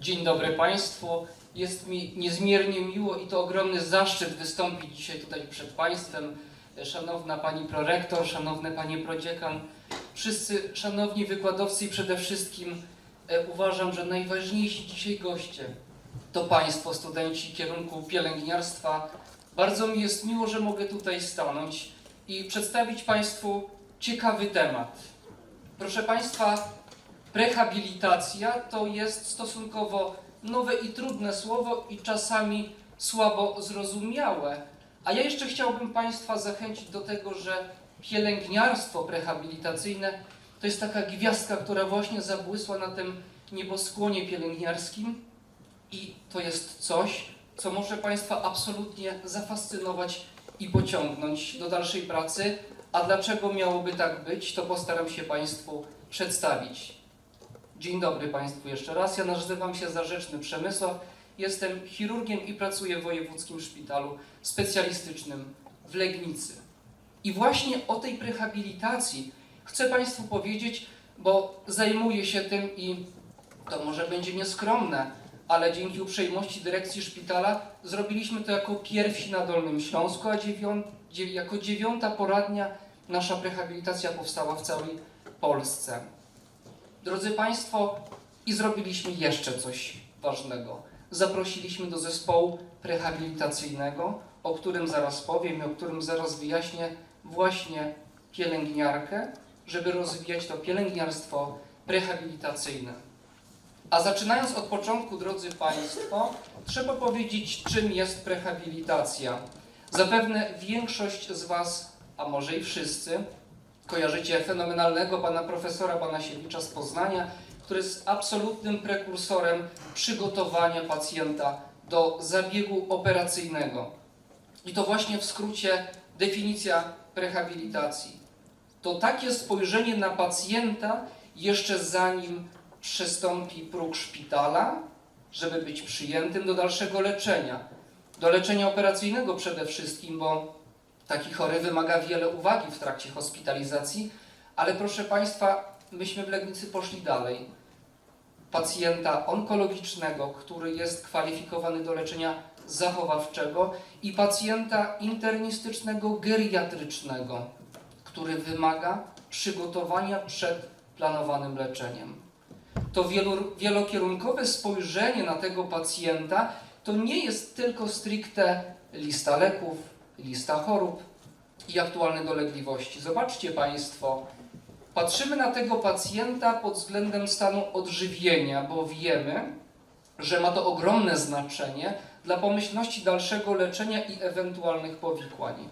Dzień dobry Państwu. Jest mi niezmiernie miło i to ogromny zaszczyt wystąpić dzisiaj tutaj przed Państwem. Szanowna Pani Prorektor, Szanowny Panie Prodziekan, wszyscy szanowni wykładowcy i przede wszystkim e, uważam, że najważniejsi dzisiaj goście to Państwo, studenci kierunku pielęgniarstwa. Bardzo mi jest miło, że mogę tutaj stanąć i przedstawić Państwu ciekawy temat. Proszę Państwa, Prehabilitacja to jest stosunkowo nowe i trudne słowo i czasami słabo zrozumiałe. A ja jeszcze chciałbym Państwa zachęcić do tego, że pielęgniarstwo prehabilitacyjne to jest taka gwiazdka, która właśnie zabłysła na tym nieboskłonie pielęgniarskim i to jest coś, co może Państwa absolutnie zafascynować i pociągnąć do dalszej pracy. A dlaczego miałoby tak być, to postaram się Państwu przedstawić. Dzień dobry Państwu jeszcze raz. Ja nazywam się Zarzeczny Przemysław. Jestem chirurgiem i pracuję w Wojewódzkim Szpitalu Specjalistycznym w Legnicy. I właśnie o tej prehabilitacji chcę Państwu powiedzieć, bo zajmuję się tym i to może będzie nieskromne, ale dzięki uprzejmości dyrekcji szpitala zrobiliśmy to jako pierwsi na Dolnym Śląsku, a jako dziewiąta poradnia nasza prehabilitacja powstała w całej Polsce. Drodzy Państwo, i zrobiliśmy jeszcze coś ważnego. Zaprosiliśmy do zespołu rehabilitacyjnego, o którym zaraz powiem i o którym zaraz wyjaśnię, właśnie pielęgniarkę, żeby rozwijać to pielęgniarstwo rehabilitacyjne. A zaczynając od początku, drodzy Państwo, trzeba powiedzieć, czym jest rehabilitacja. Zapewne większość z Was, a może i wszyscy, kojarzycie fenomenalnego pana profesora Banasiewicza z Poznania, który jest absolutnym prekursorem przygotowania pacjenta do zabiegu operacyjnego. I to właśnie w skrócie definicja rehabilitacji. To takie spojrzenie na pacjenta jeszcze zanim przystąpi próg szpitala, żeby być przyjętym do dalszego leczenia. Do leczenia operacyjnego przede wszystkim, bo Taki chory wymaga wiele uwagi w trakcie hospitalizacji, ale proszę Państwa, myśmy w Legnicy poszli dalej. Pacjenta onkologicznego, który jest kwalifikowany do leczenia zachowawczego i pacjenta internistycznego geriatrycznego, który wymaga przygotowania przed planowanym leczeniem. To wielokierunkowe spojrzenie na tego pacjenta to nie jest tylko stricte lista leków, lista chorób i aktualne dolegliwości. Zobaczcie Państwo, patrzymy na tego pacjenta pod względem stanu odżywienia, bo wiemy, że ma to ogromne znaczenie dla pomyślności dalszego leczenia i ewentualnych powikłań.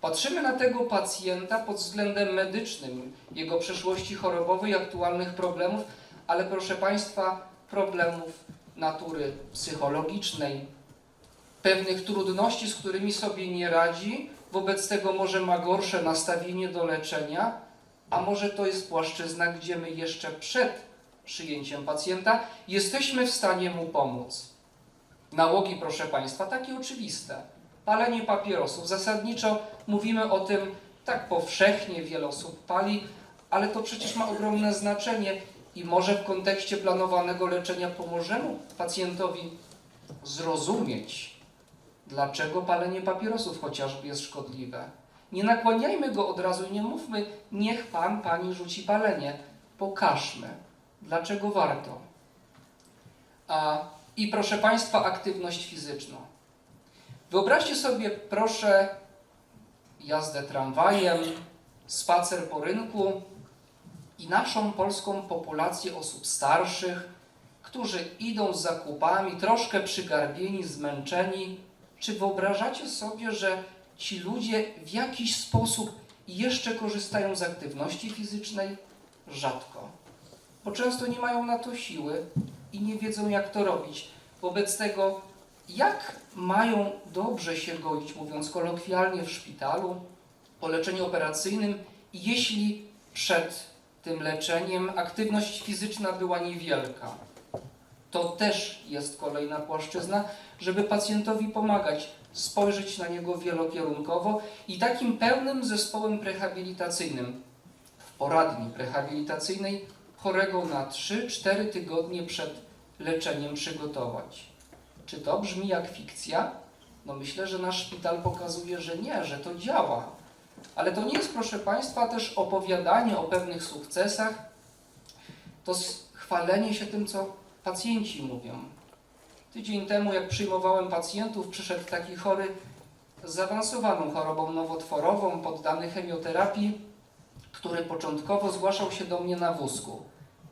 Patrzymy na tego pacjenta pod względem medycznym, jego przeszłości chorobowej, aktualnych problemów, ale proszę Państwa, problemów natury psychologicznej, pewnych trudności, z którymi sobie nie radzi, wobec tego może ma gorsze nastawienie do leczenia, a może to jest płaszczyzna, gdzie my jeszcze przed przyjęciem pacjenta jesteśmy w stanie mu pomóc. Nałogi, proszę Państwa, takie oczywiste. Palenie papierosów. Zasadniczo mówimy o tym tak powszechnie, wiele osób pali, ale to przecież ma ogromne znaczenie i może w kontekście planowanego leczenia pomożemy pacjentowi zrozumieć, dlaczego palenie papierosów chociażby jest szkodliwe. Nie nakłaniajmy go od razu i nie mówmy, niech pan, pani rzuci palenie. Pokażmy, dlaczego warto. A, I proszę Państwa, aktywność fizyczną. Wyobraźcie sobie, proszę, jazdę tramwajem, spacer po rynku i naszą polską populację osób starszych, którzy idą z zakupami, troszkę przygarbieni, zmęczeni. Czy wyobrażacie sobie, że ci ludzie w jakiś sposób jeszcze korzystają z aktywności fizycznej? Rzadko, bo często nie mają na to siły i nie wiedzą, jak to robić. Wobec tego, jak mają dobrze się godzić, mówiąc kolokwialnie, w szpitalu, po leczeniu operacyjnym, jeśli przed tym leczeniem aktywność fizyczna była niewielka? To też jest kolejna płaszczyzna, żeby pacjentowi pomagać, spojrzeć na niego wielokierunkowo i takim pełnym zespołem rehabilitacyjnym w poradni rehabilitacyjnej chorego na 3-4 tygodnie przed leczeniem przygotować. Czy to brzmi jak fikcja? No myślę, że nasz szpital pokazuje, że nie, że to działa. Ale to nie jest, proszę Państwa, też opowiadanie o pewnych sukcesach, to chwalenie się tym, co pacjenci mówią. Tydzień temu, jak przyjmowałem pacjentów, przyszedł taki chory z zaawansowaną chorobą nowotworową, poddany chemioterapii, który początkowo zgłaszał się do mnie na wózku.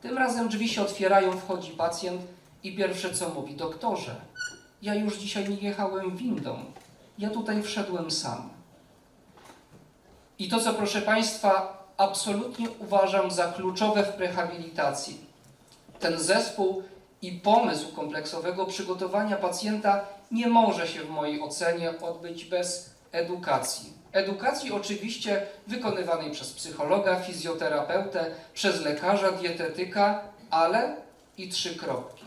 Tym razem drzwi się otwierają, wchodzi pacjent i pierwsze co mówi, doktorze, ja już dzisiaj nie jechałem windą, ja tutaj wszedłem sam. I to, co proszę Państwa, absolutnie uważam za kluczowe w rehabilitacji. Ten zespół i pomysł kompleksowego przygotowania pacjenta nie może się w mojej ocenie odbyć bez edukacji. Edukacji oczywiście wykonywanej przez psychologa, fizjoterapeutę, przez lekarza, dietetyka, ale i trzy kropki.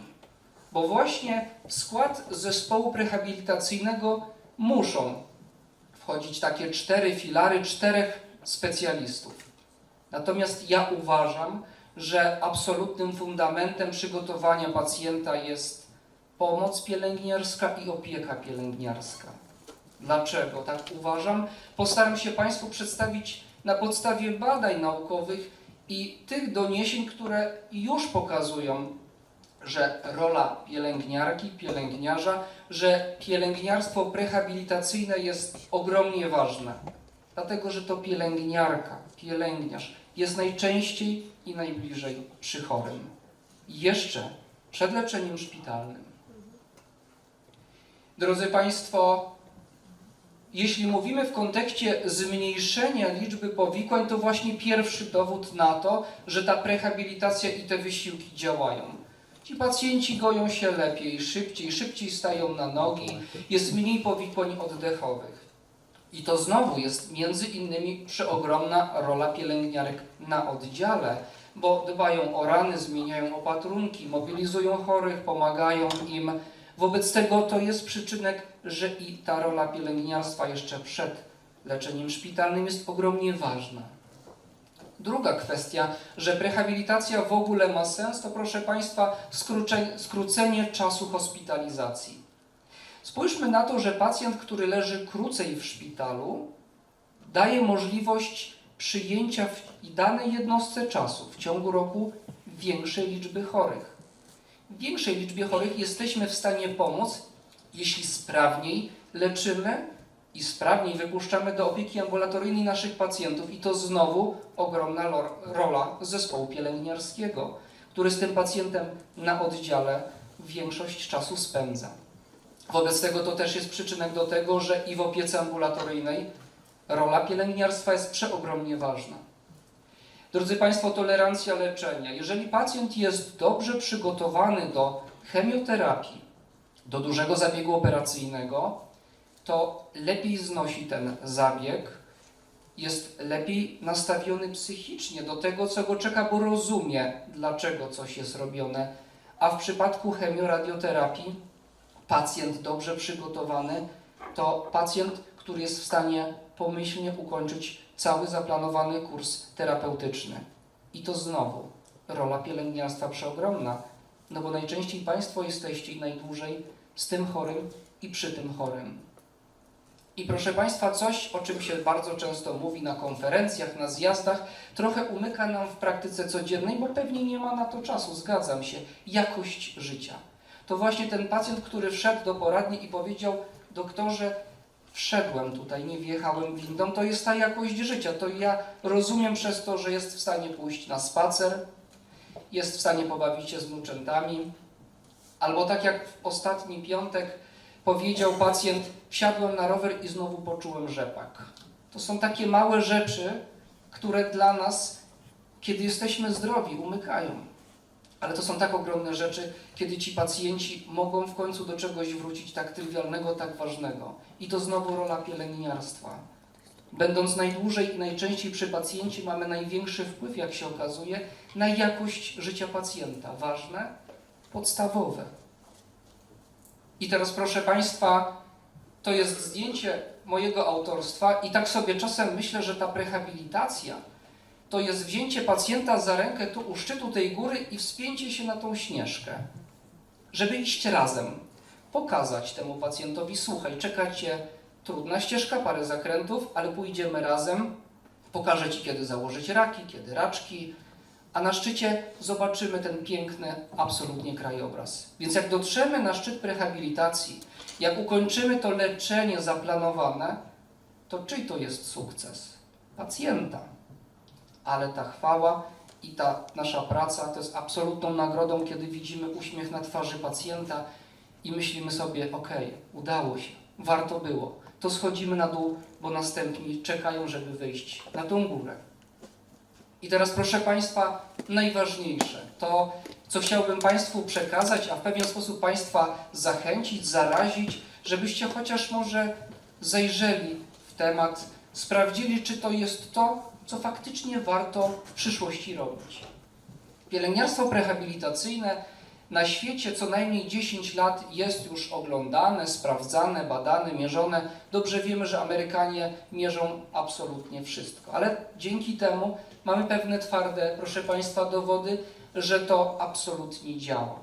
Bo właśnie w skład zespołu rehabilitacyjnego muszą wchodzić takie cztery filary, czterech specjalistów. Natomiast ja uważam, że absolutnym fundamentem przygotowania pacjenta jest pomoc pielęgniarska i opieka pielęgniarska. Dlaczego tak uważam? Postaram się Państwu przedstawić na podstawie badań naukowych i tych doniesień, które już pokazują, że rola pielęgniarki, pielęgniarza, że pielęgniarstwo rehabilitacyjne jest ogromnie ważne. Dlatego, że to pielęgniarka, pielęgniarz jest najczęściej i najbliżej przy chorym. Jeszcze przed leczeniem szpitalnym. Drodzy Państwo, jeśli mówimy w kontekście zmniejszenia liczby powikłań, to właśnie pierwszy dowód na to, że ta rehabilitacja i te wysiłki działają. Ci pacjenci goją się lepiej, szybciej, szybciej stają na nogi, jest mniej powikłań oddechowych. I to znowu jest między innymi przeogromna rola pielęgniarek na oddziale, bo dbają o rany, zmieniają opatrunki, mobilizują chorych, pomagają im. Wobec tego to jest przyczynek, że i ta rola pielęgniarstwa jeszcze przed leczeniem szpitalnym jest ogromnie ważna. Druga kwestia, że rehabilitacja w ogóle ma sens, to proszę Państwa skrócenie, skrócenie czasu hospitalizacji. Spójrzmy na to, że pacjent, który leży krócej w szpitalu, daje możliwość przyjęcia w danej jednostce czasu w ciągu roku większej liczby chorych. W większej liczbie chorych jesteśmy w stanie pomóc, jeśli sprawniej leczymy i sprawniej wypuszczamy do opieki ambulatoryjnej naszych pacjentów. I to znowu ogromna rola zespołu pielęgniarskiego, który z tym pacjentem na oddziale większość czasu spędza. Wobec tego to też jest przyczynek do tego, że i w opiece ambulatoryjnej rola pielęgniarstwa jest przeogromnie ważna. Drodzy Państwo, tolerancja leczenia. Jeżeli pacjent jest dobrze przygotowany do chemioterapii, do dużego zabiegu operacyjnego, to lepiej znosi ten zabieg, jest lepiej nastawiony psychicznie do tego, co go czeka, bo rozumie, dlaczego coś jest robione. A w przypadku chemioradioterapii pacjent dobrze przygotowany to pacjent, który jest w stanie pomyślnie ukończyć cały zaplanowany kurs terapeutyczny. I to znowu rola pielęgniarstwa przeogromna, no bo najczęściej Państwo jesteście najdłużej z tym chorym i przy tym chorym. I proszę Państwa, coś, o czym się bardzo często mówi na konferencjach, na zjazdach, trochę umyka nam w praktyce codziennej, bo pewnie nie ma na to czasu, zgadzam się. Jakość życia. To właśnie ten pacjent, który wszedł do poradni i powiedział, doktorze, wszedłem tutaj, nie wjechałem windą, to jest ta jakość życia. To ja rozumiem przez to, że jest w stanie pójść na spacer, jest w stanie pobawić się z wnuczętami, albo tak jak w ostatni piątek powiedział pacjent, wsiadłem na rower i znowu poczułem rzepak. To są takie małe rzeczy, które dla nas, kiedy jesteśmy zdrowi, umykają. Ale to są tak ogromne rzeczy, kiedy ci pacjenci mogą w końcu do czegoś wrócić tak trywialnego, tak ważnego. I to znowu rola pielęgniarstwa. Będąc najdłużej i najczęściej przy pacjencie, mamy największy wpływ, jak się okazuje, na jakość życia pacjenta. Ważne, podstawowe. I teraz, proszę Państwa, to jest zdjęcie mojego autorstwa, i tak sobie czasem myślę, że ta rehabilitacja to jest wzięcie pacjenta za rękę tu u szczytu tej góry i wspięcie się na tą śnieżkę, żeby iść razem, pokazać temu pacjentowi, słuchaj, czeka cię trudna ścieżka, parę zakrętów, ale pójdziemy razem, pokażę ci kiedy założyć raki, kiedy raczki, a na szczycie zobaczymy ten piękny, absolutnie krajobraz. Więc jak dotrzemy na szczyt prehabilitacji, jak ukończymy to leczenie zaplanowane, to czyj to jest sukces? Pacjenta. Ale ta chwała i ta nasza praca to jest absolutną nagrodą, kiedy widzimy uśmiech na twarzy pacjenta i myślimy sobie, okej, udało się, warto było. To schodzimy na dół, bo następni czekają, żeby wyjść na tą górę. I teraz, proszę Państwa, najważniejsze to, co chciałbym Państwu przekazać, a w pewien sposób Państwa zachęcić, zarazić, żebyście chociaż może zajrzeli w temat, sprawdzili, czy to jest to, co faktycznie warto w przyszłości robić. Pielęgniarstwo prehabilitacyjne na świecie co najmniej 10 lat jest już oglądane, sprawdzane, badane, mierzone. Dobrze wiemy, że Amerykanie mierzą absolutnie wszystko, ale dzięki temu mamy pewne twarde, proszę Państwa, dowody, że to absolutnie działa.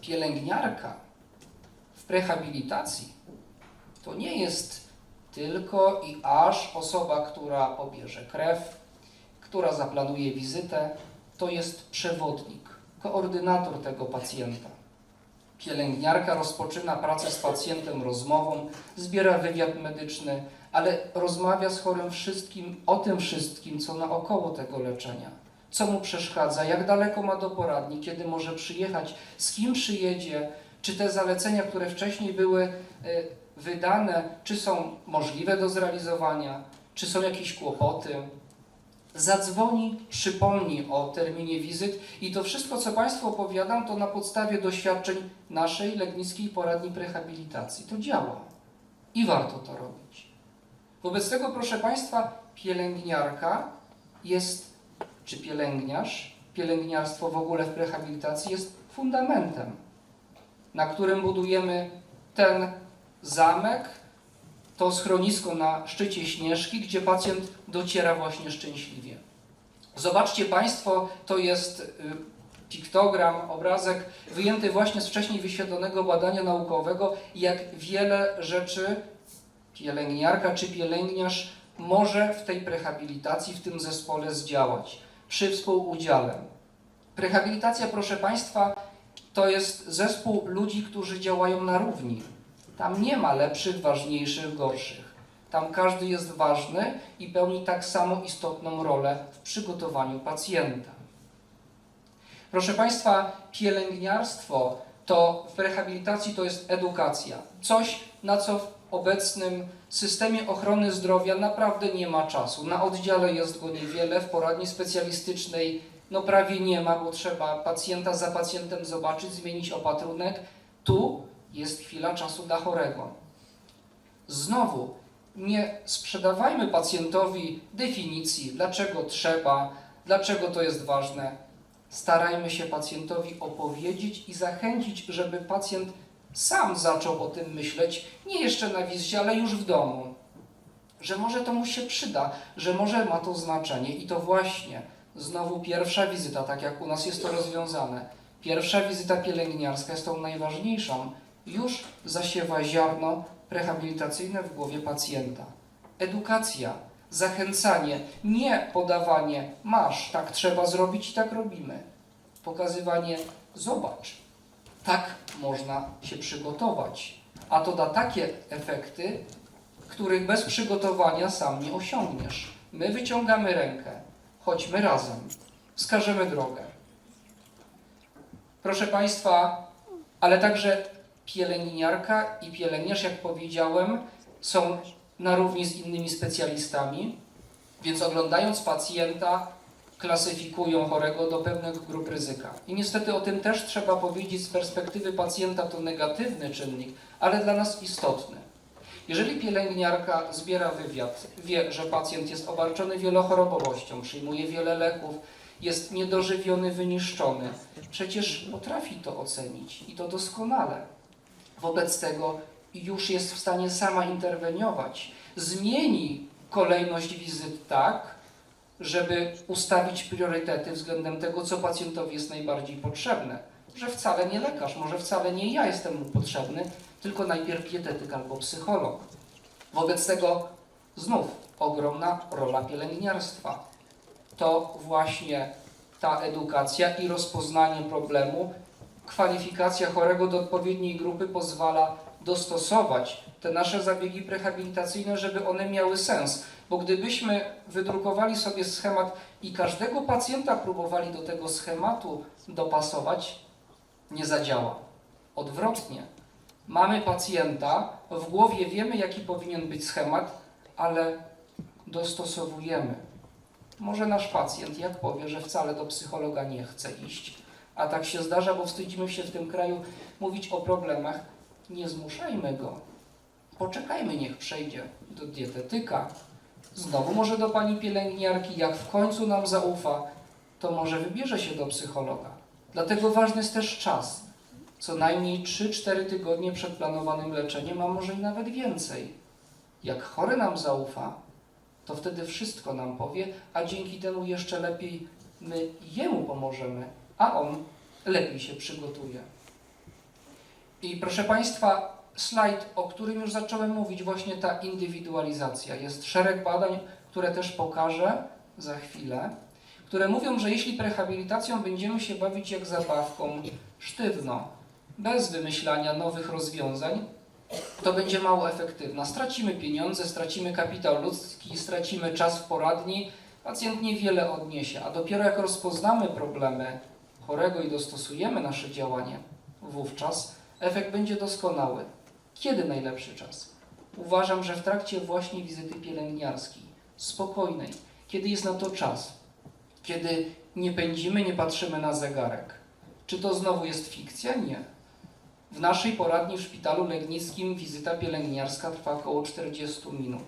Pielęgniarka w prehabilitacji to nie jest tylko i aż osoba, która pobierze krew, która zaplanuje wizytę, to jest przewodnik, koordynator tego pacjenta. Pielęgniarka rozpoczyna pracę z pacjentem rozmową, zbiera wywiad medyczny, ale rozmawia z chorym wszystkim o tym wszystkim, co naokoło tego leczenia. Co mu przeszkadza, jak daleko ma do poradni, kiedy może przyjechać, z kim przyjedzie, czy te zalecenia, które wcześniej były y, wydane, czy są możliwe do zrealizowania, czy są jakieś kłopoty. Zadzwoni, przypomni o terminie wizyt i to wszystko, co Państwu opowiadam, to na podstawie doświadczeń naszej Legnickiej Poradni Prehabilitacji. To działa i warto to robić. Wobec tego, proszę Państwa, pielęgniarka jest, czy pielęgniarz, pielęgniarstwo w ogóle w prehabilitacji jest fundamentem, na którym budujemy ten zamek, to schronisko na szczycie Śnieżki, gdzie pacjent dociera właśnie szczęśliwie. Zobaczcie Państwo, to jest y, piktogram, obrazek wyjęty właśnie z wcześniej wyświetlonego badania naukowego, jak wiele rzeczy pielęgniarka czy pielęgniarz może w tej prehabilitacji, w tym zespole zdziałać przy współudziale. Prehabilitacja, proszę Państwa, to jest zespół ludzi, którzy działają na równi. Tam nie ma lepszych, ważniejszych, gorszych. Tam każdy jest ważny i pełni tak samo istotną rolę w przygotowaniu pacjenta. Proszę Państwa, pielęgniarstwo to w rehabilitacji to jest edukacja. Coś, na co w obecnym systemie ochrony zdrowia naprawdę nie ma czasu. Na oddziale jest go niewiele, w poradni specjalistycznej no prawie nie ma, bo trzeba pacjenta za pacjentem zobaczyć, zmienić opatrunek. Tu jest chwila czasu dla chorego. Znowu, nie sprzedawajmy pacjentowi definicji, dlaczego trzeba, dlaczego to jest ważne. Starajmy się pacjentowi opowiedzieć i zachęcić, żeby pacjent sam zaczął o tym myśleć, nie jeszcze na wizycie, ale już w domu. Że może to mu się przyda, że może ma to znaczenie i to właśnie znowu pierwsza wizyta, tak jak u nas jest to rozwiązane. Pierwsza wizyta pielęgniarska jest tą najważniejszą, już zasiewa ziarno rehabilitacyjne w głowie pacjenta. Edukacja, zachęcanie, nie podawanie masz, tak trzeba zrobić i tak robimy. Pokazywanie zobacz, tak można się przygotować. A to da takie efekty, których bez przygotowania sam nie osiągniesz. My wyciągamy rękę, chodźmy razem, wskażemy drogę. Proszę Państwa, ale także pielęgniarka i pielęgniarz, jak powiedziałem, są na równi z innymi specjalistami, więc oglądając pacjenta, klasyfikują chorego do pewnych grup ryzyka. I niestety o tym też trzeba powiedzieć z perspektywy pacjenta to negatywny czynnik, ale dla nas istotny. Jeżeli pielęgniarka zbiera wywiad, wie, że pacjent jest obarczony wielochorobowością, przyjmuje wiele leków, jest niedożywiony, wyniszczony, przecież potrafi to ocenić i to doskonale. Wobec tego już jest w stanie sama interweniować. Zmieni kolejność wizyt tak, żeby ustawić priorytety względem tego, co pacjentowi jest najbardziej potrzebne. Że wcale nie lekarz, może wcale nie ja jestem mu potrzebny, tylko najpierw dietetyk albo psycholog. Wobec tego znów ogromna rola pielęgniarstwa. To właśnie ta edukacja i rozpoznanie problemu, kwalifikacja chorego do odpowiedniej grupy pozwala dostosować te nasze zabiegi prehabilitacyjne, żeby one miały sens. Bo gdybyśmy wydrukowali sobie schemat i każdego pacjenta próbowali do tego schematu dopasować, nie zadziała. Odwrotnie. Mamy pacjenta, w głowie wiemy, jaki powinien być schemat, ale dostosowujemy. Może nasz pacjent, jak powie, że wcale do psychologa nie chce iść, a tak się zdarza, bo wstydzimy się w tym kraju mówić o problemach, nie zmuszajmy go. Poczekajmy, niech przejdzie do dietetyka, znowu może do pani pielęgniarki, jak w końcu nam zaufa, to może wybierze się do psychologa. Dlatego ważny jest też czas. Co najmniej 3-4 tygodnie przed planowanym leczeniem, a może i nawet więcej. Jak chory nam zaufa, to wtedy wszystko nam powie, a dzięki temu jeszcze lepiej my jemu pomożemy, a on lepiej się przygotuje. I proszę Państwa, slajd, o którym już zacząłem mówić, właśnie ta indywidualizacja. Jest szereg badań, które też pokażę za chwilę, które mówią, że jeśli prehabilitacją będziemy się bawić jak zabawką, sztywno, bez wymyślania nowych rozwiązań, to będzie mało efektywna. Stracimy pieniądze, stracimy kapitał ludzki, stracimy czas w poradni, pacjent niewiele odniesie, a dopiero jak rozpoznamy problemy chorego i dostosujemy nasze działanie, wówczas efekt będzie doskonały. Kiedy najlepszy czas? Uważam, że w trakcie właśnie wizyty pielęgniarskiej, spokojnej, kiedy jest na to czas, kiedy nie pędzimy, nie patrzymy na zegarek. Czy to znowu jest fikcja? Nie. W naszej poradni w szpitalu legnickim wizyta pielęgniarska trwa około 40 minut.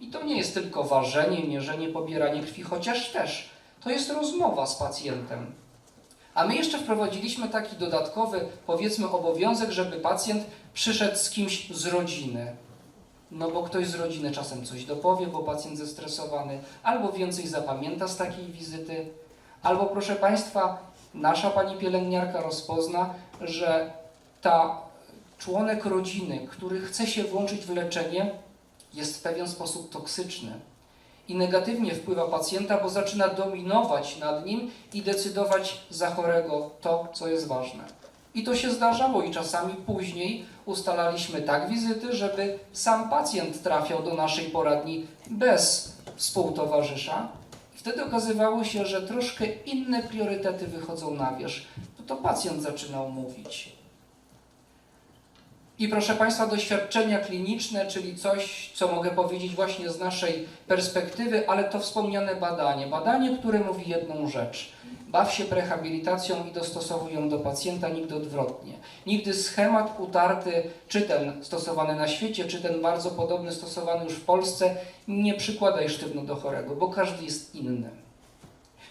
I to nie jest tylko ważenie, mierzenie, pobieranie krwi, chociaż też. To jest rozmowa z pacjentem. A my jeszcze wprowadziliśmy taki dodatkowy, powiedzmy, obowiązek, żeby pacjent przyszedł z kimś z rodziny. No bo ktoś z rodziny czasem coś dopowie, bo pacjent zestresowany, albo więcej zapamięta z takiej wizyty, albo proszę Państwa, nasza pani pielęgniarka rozpozna, że ta członek rodziny, który chce się włączyć w leczenie, jest w pewien sposób toksyczny i negatywnie wpływa pacjenta, bo zaczyna dominować nad nim i decydować za chorego to, co jest ważne. I to się zdarzało i czasami później ustalaliśmy tak wizyty, żeby sam pacjent trafiał do naszej poradni bez współtowarzysza. Wtedy okazywało się, że troszkę inne priorytety wychodzą na wierzch, bo to pacjent zaczynał mówić. I proszę Państwa, doświadczenia kliniczne, czyli coś, co mogę powiedzieć właśnie z naszej perspektywy, ale to wspomniane badanie. Badanie, które mówi jedną rzecz. Baw się prehabilitacją i dostosowuj ją do pacjenta, nigdy odwrotnie. Nigdy schemat utarty, czy ten stosowany na świecie, czy ten bardzo podobny stosowany już w Polsce, nie przykładaj sztywno do chorego, bo każdy jest inny.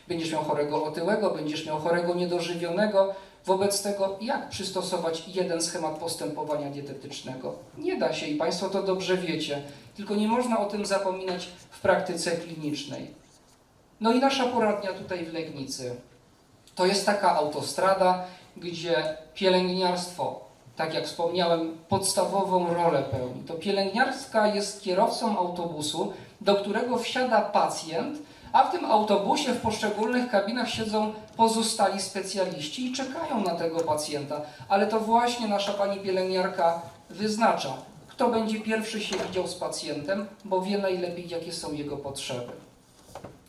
Będziesz miał chorego otyłego, będziesz miał chorego niedożywionego, Wobec tego, jak przystosować jeden schemat postępowania dietetycznego? Nie da się i Państwo to dobrze wiecie, tylko nie można o tym zapominać w praktyce klinicznej. No i nasza poradnia tutaj w Legnicy. To jest taka autostrada, gdzie pielęgniarstwo, tak jak wspomniałem, podstawową rolę pełni. To pielęgniarska jest kierowcą autobusu, do którego wsiada pacjent, a w tym autobusie w poszczególnych kabinach siedzą pozostali specjaliści i czekają na tego pacjenta. Ale to właśnie nasza pani pielęgniarka wyznacza, kto będzie pierwszy się widział z pacjentem, bo wie najlepiej, jakie są jego potrzeby.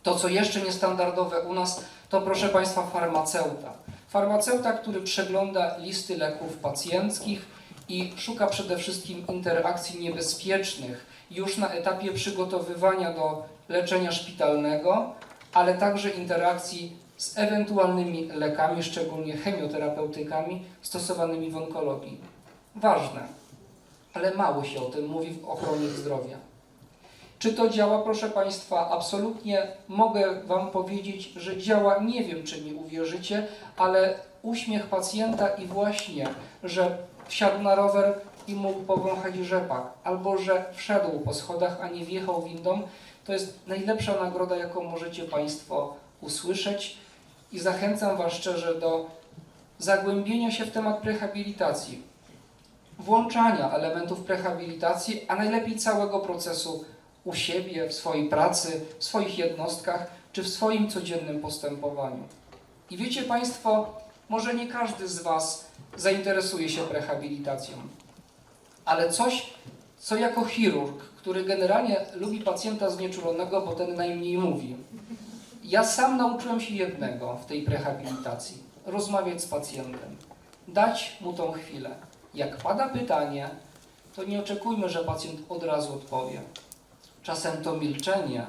To, co jeszcze niestandardowe u nas, to proszę Państwa farmaceuta. Farmaceuta, który przegląda listy leków pacjenckich i szuka przede wszystkim interakcji niebezpiecznych już na etapie przygotowywania do leczenia szpitalnego, ale także interakcji z ewentualnymi lekami, szczególnie chemioterapeutykami stosowanymi w onkologii. Ważne, ale mało się o tym mówi w ochronie zdrowia. Czy to działa, proszę Państwa? Absolutnie mogę Wam powiedzieć, że działa. Nie wiem, czy mi uwierzycie, ale uśmiech pacjenta i właśnie, że wsiadł na rower i mógł powąchać rzepak, albo że wszedł po schodach, a nie wjechał windą, To jest najlepsza nagroda, jaką możecie Państwo usłyszeć i zachęcam Was szczerze do zagłębienia się w temat prehabilitacji, włączania elementów prehabilitacji, a najlepiej całego procesu u siebie, w swojej pracy, w swoich jednostkach czy w swoim codziennym postępowaniu. I wiecie Państwo, może nie każdy z Was zainteresuje się prehabilitacją, ale coś, co jako chirurg, który generalnie lubi pacjenta znieczulonego, bo ten najmniej mówi, ja sam nauczyłem się jednego w tej prehabilitacji: rozmawiać z pacjentem, dać mu tą chwilę. Jak pada pytanie, to nie oczekujmy, że pacjent od razu odpowie. Czasem to milczenie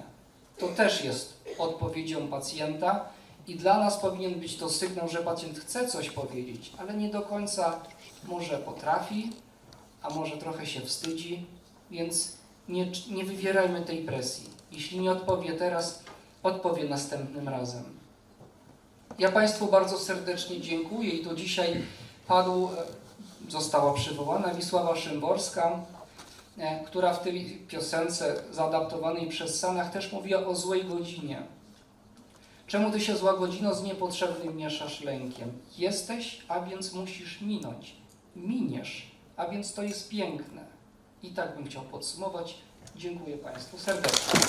to też jest odpowiedzią pacjenta i dla nas powinien być to sygnał, że pacjent chce coś powiedzieć, ale nie do końca może potrafi, a może trochę się wstydzi, więc nie, nie wywierajmy tej presji. Jeśli nie odpowie teraz, odpowie następnym razem. Ja Państwu bardzo serdecznie dziękuję i to dzisiaj padł, e, została przywołana Wisława Szymborska, e, która w tej piosence zaadaptowanej przez Sanach też mówiła o złej godzinie. Czemu ty się zła godzino z niepotrzebnym mieszasz lękiem? Jesteś, a więc musisz minąć. Miniesz, a więc to jest piękne. I tak bym chciał podsumować. Dziękuję Państwu serdecznie.